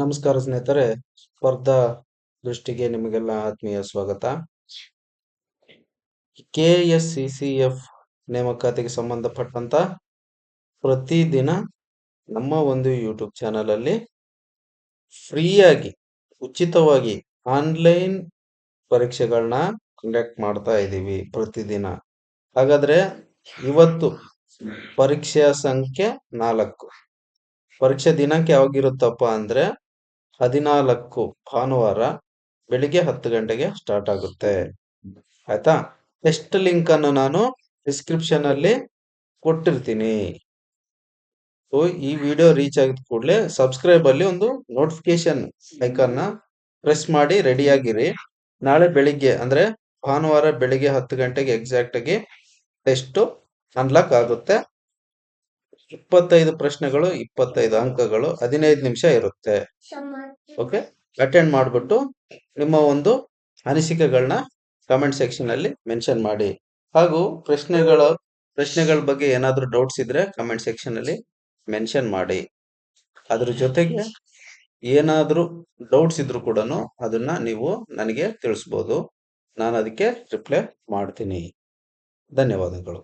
ನಮಸ್ಕಾರ ಸ್ನೇಹಿತರೆ, ಸ್ಪರ್ಧಾ ದೃಷ್ಟಿಗೆ ನಿಮಗೆಲ್ಲ ಆತ್ಮೀಯ ಸ್ವಾಗತ. K S C C F ನೇಮಕಾತಿಗೆ ಸಂಬಂಧಪಟ್ಟಂತ ಪ್ರತಿದಿನ ನಮ್ಮ ಒಂದು ಯೂಟ್ಯೂಬ್ ಚಾನಲ್ ಅಲ್ಲಿ ಫ್ರೀಯಾಗಿ, ಉಚಿತವಾಗಿ ಆನ್ಲೈನ್ ಪರೀಕ್ಷೆಗಳನ್ನ ಕಂಡಕ್ಟ್ ಮಾಡ್ತಾ ಇದ್ದೀವಿ ಪ್ರತಿದಿನ. ಹಾಗಾದ್ರೆ ಇವತ್ತು ಪರೀಕ್ಷೆಯ ಸಂಖ್ಯೆ ನಾಲ್ಕು. ಪರೀಕ್ಷೆ ದಿನಾಂಕ ಯಾವಾಗಿರುತ್ತಪ್ಪ ಅಂದ್ರೆ ಹದಿನಾಲ್ಕು ಭಾನುವಾರ ಬೆಳಿಗ್ಗೆ ಹತ್ತು ಗಂಟೆಗೆ ಸ್ಟಾರ್ಟ್ ಆಗುತ್ತೆ. ಆಯ್ತಾ? ಟೆಸ್ಟ್ ಲಿಂಕ್ ಅನ್ನು ನಾನು ಡಿಸ್ಕ್ರಿಪ್ಷನ್ ಅಲ್ಲಿ ಕೊಟ್ಟಿರ್ತೀನಿ. ಸೊ ಈ ವಿಡಿಯೋ ರೀಚ್ ಆಗಿದ ಕೂಡಲೇ ಸಬ್ಸ್ಕ್ರೈಬ್ ಅಲ್ಲಿ ಒಂದು ನೋಟಿಫಿಕೇಶನ್ ಐಕನ್ನ ಪ್ರೆಸ್ ಮಾಡಿ ರೆಡಿ ಆಗಿರಿ. ನಾಳೆ ಬೆಳಿಗ್ಗೆ, ಅಂದ್ರೆ ಭಾನುವಾರ ಬೆಳಿಗ್ಗೆ ಹತ್ತು ಗಂಟೆಗೆ ಎಕ್ಸಾಕ್ಟ್ ಆಗಿ ಟೆಸ್ಟ್ ಅನ್ಲಾಕ್ ಆಗುತ್ತೆ. ಇಪ್ಪತ್ತೈದು ಪ್ರಶ್ನೆಗಳು, ಇಪ್ಪತ್ತೈದು ಅಂಕಗಳು, ಹದಿನೈದು ನಿಮಿಷ ಇರುತ್ತೆ. ಓಕೆ ಅಟೆಂಡ್ ಮಾಡ್ಬಿಟ್ಟು ನಿಮ್ಮ ಒಂದು ಅನಿಸಿಕೆಗಳನ್ನ ಕಮೆಂಟ್ ಸೆಕ್ಷನ್ ಅಲ್ಲಿ ಮೆನ್ಷನ್ ಮಾಡಿ. ಹಾಗೂ ಪ್ರಶ್ನೆಗಳ ಪ್ರಶ್ನೆಗಳ ಬಗ್ಗೆ ಏನಾದರೂ ಡೌಟ್ಸ್ ಇದ್ರೆ ಕಮೆಂಟ್ ಸೆಕ್ಷನ್ ಅಲ್ಲಿ ಮೆನ್ಷನ್ ಮಾಡಿ. ಅದ್ರ ಜೊತೆಗೆ ಏನಾದರೂ ಡೌಟ್ಸ್ ಇದ್ರು ಕೂಡ ಅದನ್ನ ನೀವು ನನಗೆ ತಿಳಿಸ್ಬೋದು. ನಾನು ಅದಕ್ಕೆ ರಿಪ್ಲೈ ಮಾಡ್ತೀನಿ. ಧನ್ಯವಾದಗಳು.